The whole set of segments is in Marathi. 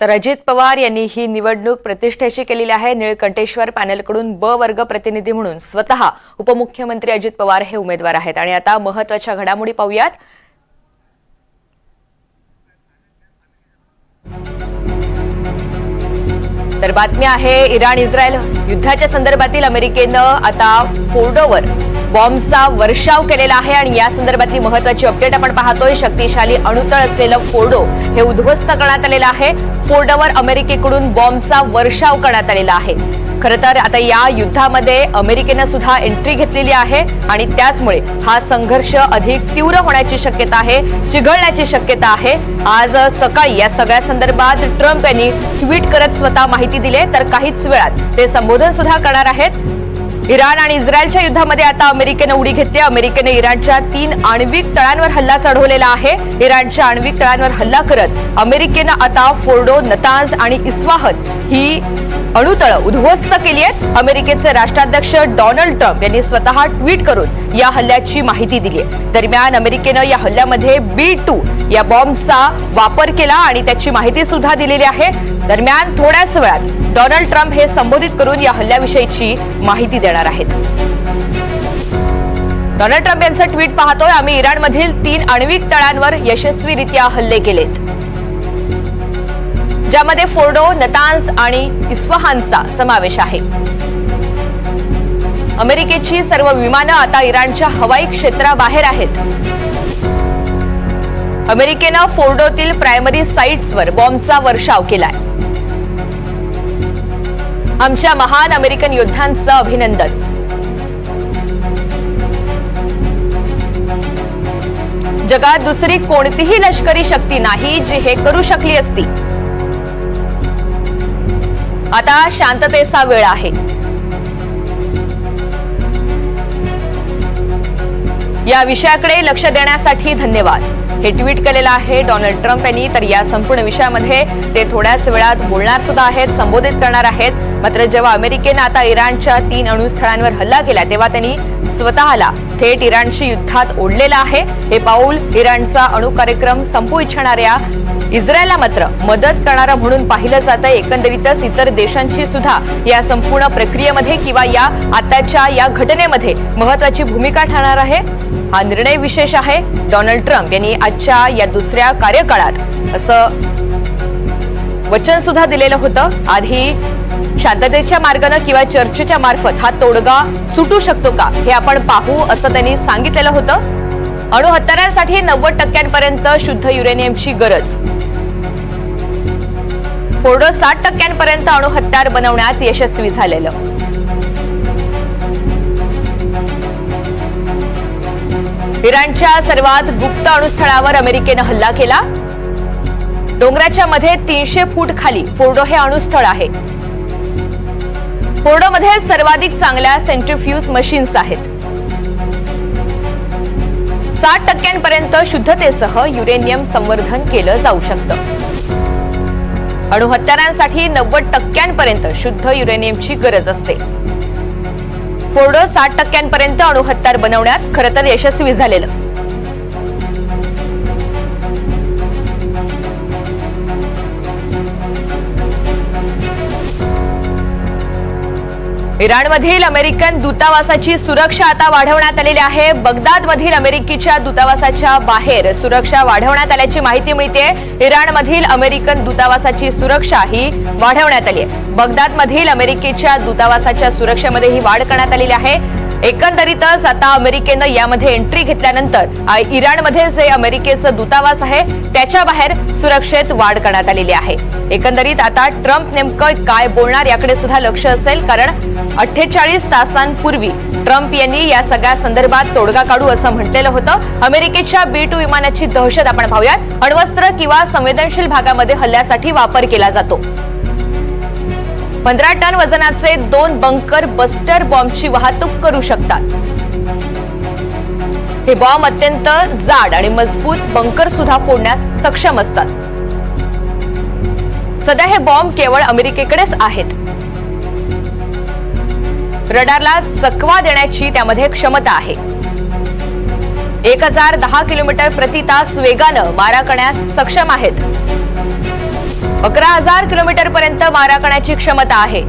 तर अजित पवार यांनी ही निवडणूक प्रतिष्ठेची केलेली आहे. निळकंठेश्वर पॅनलकडून ब वर्ग प्रतिनिधी म्हणून स्वतः उपमुख्यमंत्री अजित पवार हे उमेदवार आहेत. आणि आता महत्त्वाच्या घडामोडी पाहूयात. तर बातमी आहे इराण इस्रायल युद्धाच्या संदर्भातील अमेरिकेनं आता फोर्डोवर बॉम्बचा वर्षाव केलेला आहे आणि या संदर्भातली महत्वाची अपडेट आपण पाहतोय. शक्तिशाली अणुतळ असलेलं फोर्डो हे उद्ध्वस्त करण्यात आलेलं आहे. फोर्डोवर अमेरिकेकडून बॉम्बचा वर्षाव करण्यात आलेला आहे. खरं तर आता या युद्धामध्ये अमेरिकेनं सुद्धा एंट्री घेतलेली आहे आणि त्याचमुळे हा संघर्ष अधिक तीव्र होण्याची शक्यता आहे चिघळण्याची शक्यता आहे. आज सकाळी या सगळ्या संदर्भात ट्रम्प यांनी ट्विट करत स्वतः माहिती दिली तर काहीच वेळात ते संबोधन सुद्धा करणार आहेत. इराण आणि इस्रायलच्या युद्धामध्ये आता अमेरिकेनं उडी घेतली. अमेरिकेने इराणच्या तीन आण्विक तळांवर हल्ला चढवलेला आहे. इराणच्या आण्विक तळांवर हल्ला करत अमेरिकेनं आता फोर्डो नतांज आणि इस्वाहत ही अणुतळ उद्ध्वस्त केली आहेत. अमेरिकेचे राष्ट्राध्यक्ष डोनाल्ड ट्रम्प यांनी स्वतः ट्विट करून या हल्ल्याची माहिती दिली आहे. दरम्यान अमेरिकेनं या हल्ल्यामध्ये बी टू या बॉम्बचा वापर केला आणि त्याची माहिती सुद्धा दिलेली आहे. दरम्यान थोड्याच वेळात डोनाल्ड ट्रम्प हे संबोधित करून या हल्ल्याविषयीची माहिती देणार आहेत. डोनाल्ड ट्रम्प यांचं ट्विट पाहतोय आम्ही इराणमधील तीन आण्विक तळांवर यशस्वीरित्या हल्ले केलेत. ज्यामध्ये फोर्डो नतान्स आणि इस्फहानचा समावेश आहे. अमेरिकेची सर्व विमानं आता इराणच्या हवाई क्षेत्राबाहेर आहेत. अमेरिकेनं फोर्डोतील प्रायमरी साईट्सवर बॉम्बचा वर्षाव केलाय. आमच्या महान अमेरिकन योद्ध्यांचं अभिनंदन. जगात दुसरी कोणतीही लष्करी शक्ती नाही जी हे करू शकली असती. आता शांततेचा वेळ आहे. या विषयाकडे लक्ष देण्यासाठी धन्यवाद. हे ट्विट केलेलं आहे डोनाल्ड ट्रम्प यांनी तर या संपूर्ण विषयामध्ये ते थोड्याच वेळात बोलणार सुद्धा आहेत संबोधित करणार आहेत. मात्र जेव्हा अमेरिकेनं आता इराणच्या तीन अणुस्थळांवर हल्ला केला तेव्हा त्यांनी स्वतःला थेट इराणशी युद्धात ओढलेलं आहे. हे पाऊल इराणचा अणु कार्यक्रम संपू इच्छिणाऱ्या इस्रायलला मात्र मदत करणारा म्हणून पाहिलं जात आहे एकंदरीतच इतर देशांची सुद्धा या संपूर्ण प्रक्रियेमध्ये किंवा या आताच्या या घटनेमध्ये महत्वाची भूमिका ठरणार आहे. हा निर्णय विशेष आहे. डोनाल्ड ट्रम्प यांनी आजच्या या दुसऱ्या कार्यकाळात असं वचन सुद्धा दिलेलं होतं. आधी शांततेच्या मार्गानं किंवा चर्चेच्या मार्फत हा तोडगा सुटू शकतो का हे आपण पाहू असं त्यांनी सांगितलेलं होतं. अणु हत्यारांसाठी नव्वद टक्क्यांपर्यंत शुद्ध युरेनियमची गरज. फोर्डो साठ टक्क्यांपर्यंत अणु हत्यार बनवण्यात यशस्वी झालेलं. इराणच्या सर्वात गुप्त अणुस्थळावर अमेरिकेनं हल्ला केला. डोंगराच्या मध्ये तीनशे फूट खाली फोर्डो हे अणुस्थळ आहे. फोर्डोमध्ये सर्वाधिक चांगल्या सेंट्रिफ्यूज मशीन्स आहेत. साठ टक्क्यांपर्यंत शुद्धतेसह युरेनियम संवर्धन केलं जाऊ शकतं. अणुहत्यारांसाठी नव्वद टक्क्यांपर्यंत शुद्ध युरेनियमची गरज असते. फोर्ड साठ टक्क्यांपर्यंत अणुहत्यार बनवण्यात खरं तर यशस्वी झालेलं. इराणमधील अमेरिकन दूतावासाची सुरक्षा आता वाढवण्यात आलेली आहे. बगदादमधील अमेरिकेच्या दूतावासाच्या बाहेर सुरक्षा वाढवण्यात आल्याची माहिती मिळते इराणमधील अमेरिकन दूतावासाची सुरक्षा ही वाढवण्यात आली आहे. बगदादमधील अमेरिकेच्या दूतावासाच्या सुरक्षेमध्ये ही वाढ करण्यात आलेली आहे. एकंदरीतच आता अमेरिकेनं यामध्ये एंट्री घेतल्यानंतर इराणमध्ये जे अमेरिकेचं दूतावास आहे त्याच्या बाहेर सुरक्षेत वाढ करण्यात आलेली आहे. एकंदरीत आता ट्रम्प नेमकं काय बोलणार याकडे सुद्धा लक्ष असेल कारण अठ्ठेचाळीस तासांपूर्वी ट्रम्प यांनी या सगळ्या संदर्भात तोडगा काढू असं म्हटलेलं होतं. अमेरिकेच्या बी टू विमानाची दहशत आपण पाहूयात. अण्वस्त्र किंवा संवेदनशील भागामध्ये हल्ल्यासाठी वापर केला जातो. पंधरा टन वजनाचे दोन बंकर बस्टर बॉम्बची वाहतूक करू शकतात. हे बॉम्ब अत्यंत जाड आणि मजबूत बंकर सुद्धा फोडण्यास सक्षम असतात. सध्या हे बॉम्ब केवळ अमेरिकेकडेच आहेत. रडारला चकवा देण्याची त्यामध्ये क्षमता आहे. एक हजार दहा किलोमीटर प्रति तास वेगानं मारा करण्यास सक्षम आहेत. अकरा हजार किलोमीटर पर्यंत मारा करण्याची क्षमता आहे.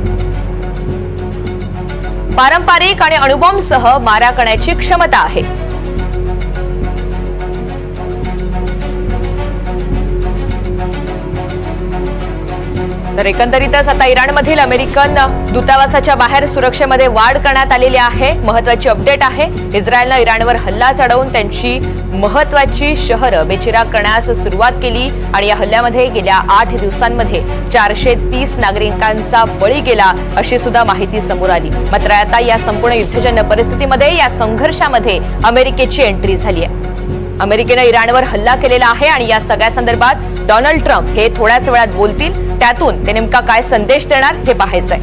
पारंपरिक आणि अणुबॉम्बसह मारा करण्याची क्षमता आहे. तर एकंदरीतच आता इराणमधील अमेरिकन दूतावासाच्या बाहेर सुरक्षेमध्ये वाढ करण्यात आलेली आहे. महत्वाची अपडेट आहे. इस्रायलनं इराणवर हल्ला चढवून त्यांची महत्वाची शहरं बेचिराग करण्यास सुरुवात केली आणि या हल्ल्यामध्ये गेल्या आठ दिवसांमध्ये चारशे तीस नागरिकांचा बळी गेला अशी सुद्धा माहिती समोर आली. मात्र आता या संपूर्ण युद्धजन्य परिस्थितीमध्ये या संघर्षामध्ये अमेरिकेची एंट्री झाली आहे. अमेरिकेनं इराणवर हल्ला केलेला आहे आणि या सगळ्या संदर्भात डोनाल्ड ट्रम्प हे थोड्याच वेळात बोलतील. त्यातून ते नेमका काय संदेश देणार हे पाहायचंय.